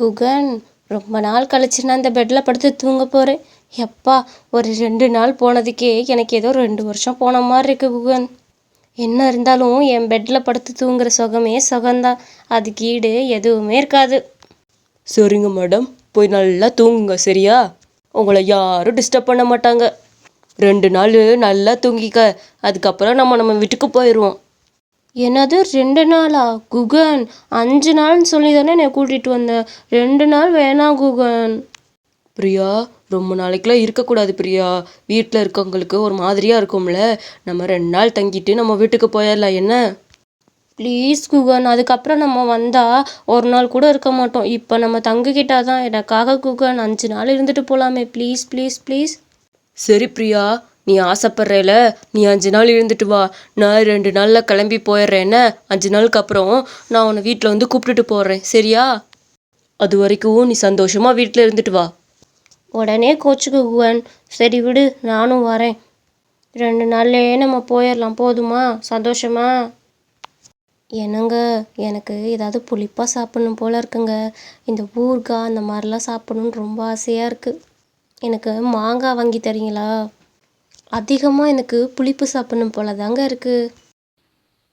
குகன் ரொம்ப நாள் கழிச்சு நான் இந்த பெட்டில் படுத்து தூங்க போகிறேன் எப்பா ஒரு ரெண்டு நாள் போனதுக்கே எனக்கு ஏதோ ரெண்டு வருஷம் போன மாதிரி இருக்கு குகன். என்ன இருந்தாலும் என் பெட்டில் படுத்து தூங்குற சுகமே சுகம்தான். அதுக்கு ஈடு எதுவுமே இருக்காது. சரிங்க மேடம் போய் நல்லா தூங்குங்க சரியா? உங்களை யாரும் டிஸ்டர்ப் பண்ண மாட்டாங்க. ரெண்டு நாள் நல்லா தூங்கிக்க. அதுக்கப்புறம் நம்ம நம்ம வீட்டுக்கு போயிடுவோம் என்னது ரெண்டு நாளா? குகன் அஞ்சு நாள்னு சொல்லி தானே என்னை கூட்டிகிட்டு வந்தேன் ரெண்டு நாள் வேணாம் குகன். பிரியா ரொம்ப நாளைக்கெல்லாம் இருக்கக்கூடாது பிரியா. வீட்டில் இருக்கவங்களுக்கு ஒரு மாதிரியாக இருக்கும்ல. நம்ம ரெண்டு நாள் தங்கிட்டு நம்ம வீட்டுக்கு போயிடலாம் என்ன? ப்ளீஸ் குகன். அதுக்கப்புறம் நம்ம வந்தால் ஒரு நாள் கூட இருக்க மாட்டோம். இப்போ நம்ம தங்கிக்கிட்டா தான் எனக்காக குகன் அஞ்சு நாள் இருந்துட்டு போகலாமே ப்ளீஸ் ப்ளீஸ் ப்ளீஸ். சரி பிரியா. நீ ஆசைப்படுறேல நீ அஞ்சு நாள் இருந்துட்டு வா. நான் ரெண்டு நாளில் கிளம்பி போயிடுறேன்னு அஞ்சு நாளுக்கு அப்புறம் நான் உன்னை வீட்டில் வந்து கூப்பிட்டுட்டு போகிறேன் சரியா? அது வரைக்கும் நீ சந்தோஷமா வீட்டில் இருந்துட்டு வா. உடனே கோச்சுக்கு குவன் சரி விடு நானும் வரேன். ரெண்டு நாள்லேயே நம்ம போயிடலாம். போதுமா? சந்தோஷமா? என்னங்க எனக்கு ஏதாவது புளிப்பாக சாப்பிடணும் போல இருக்குங்க. இந்த ஊறுகாய் அந்த மாதிரிலாம் சாப்பிட்ணுன்னு ரொம்ப ஆசையாக இருக்குது எனக்கு மாங்காய் வாங்கி தரீங்களா? அதிகமாக எனக்கு புளிப்பு சாப்பிடணும் போல தாங்க இருக்குது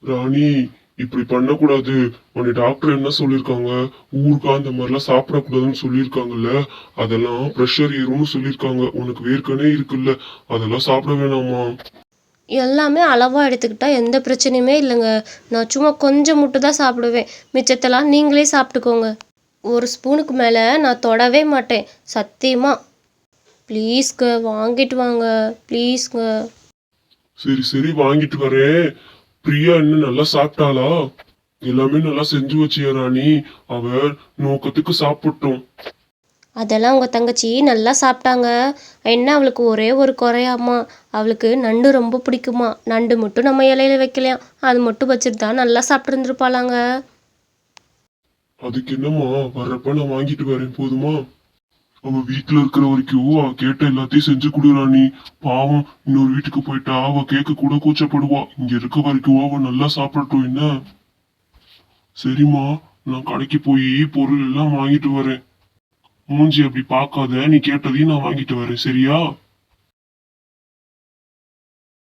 ராணி இப்படி பண்ணக்கூடாது. உன்னை டாக்டர் என்ன சொல்லியிருக்காங்க ஊறுகாய் அந்த மாதிரிலாம் சாப்பிடக்கூடாதுன்னு சொல்லியிருக்காங்கல்ல? அதெல்லாம் ப்ரெஷர் ஏறும்னு சொல்லியிருக்காங்க. உனக்கு வேர்க்கனே இருக்குல்ல. அதெல்லாம் சாப்பிட வேணாமா? எல்லாமே அளவாக எடுத்துக்கிட்டா எந்த பிரச்சனையுமே இல்லைங்க. நான் சும்மா கொஞ்சம் மட்டும் தான் சாப்பிடுவேன். மிச்சத்தெல்லாம் நீங்களே சாப்பிட்டுக்கோங்க. ஒரு ஸ்பூனுக்கு மேலே நான் தொடவே மாட்டேன். சத்தியமா. ப்ளீஸ்ங்க வாங்கிட்டு வாங்க ப்ளீஸ்ங்க. சரி சரி வாங்கிட்டு வரேன். பிரியா இன்னும் நல்லா சாப்பிட்டாளா? எல்லாமே நல்லா செஞ்சு வச்சியா ராணி? அவ நோக்கத்துக்கு சாப்பிட்டோம். அதெல்லாம் உங்கள் தங்கச்சி நல்லா சாப்பிட்டாங்க. என்ன அவளுக்கு ஒரே ஒரு குறையாமா அவளுக்கு நண்டு ரொம்ப பிடிக்குமா? நண்டு மட்டும் நம்ம இலையில வைக்கலையாம் அது மட்டும் வச்சுட்டு தான் நல்லா சாப்பிட்ருந்துருப்பாளாங்க அதுக்கு என்னம்மா? வர்றப்ப நான் வாங்கிட்டு வரேன் போதுமா? அவ வீட்டுல இருக்கிற வரைக்கும் அவ கேட்ட எல்லாத்தையும் செஞ்சு கொடு ராணி. பாவம் இன்னொரு வீட்டுக்கு போயிட்டா அவ கேட்க கூட கூச்சப்படுவா. இங்க இருக்க வரைக்கும் அவ நல்லா சாப்பிடட்டும் என்ன? சரிம்மா நான் கடைக்கு போய் பொருள் எல்லாம் வாங்கிட்டு வரேன். மூஞ்சி அப்படி பார்க்காத நீ கேட்டதையும் நான் வாங்கிட்டு வரேன் சரியா?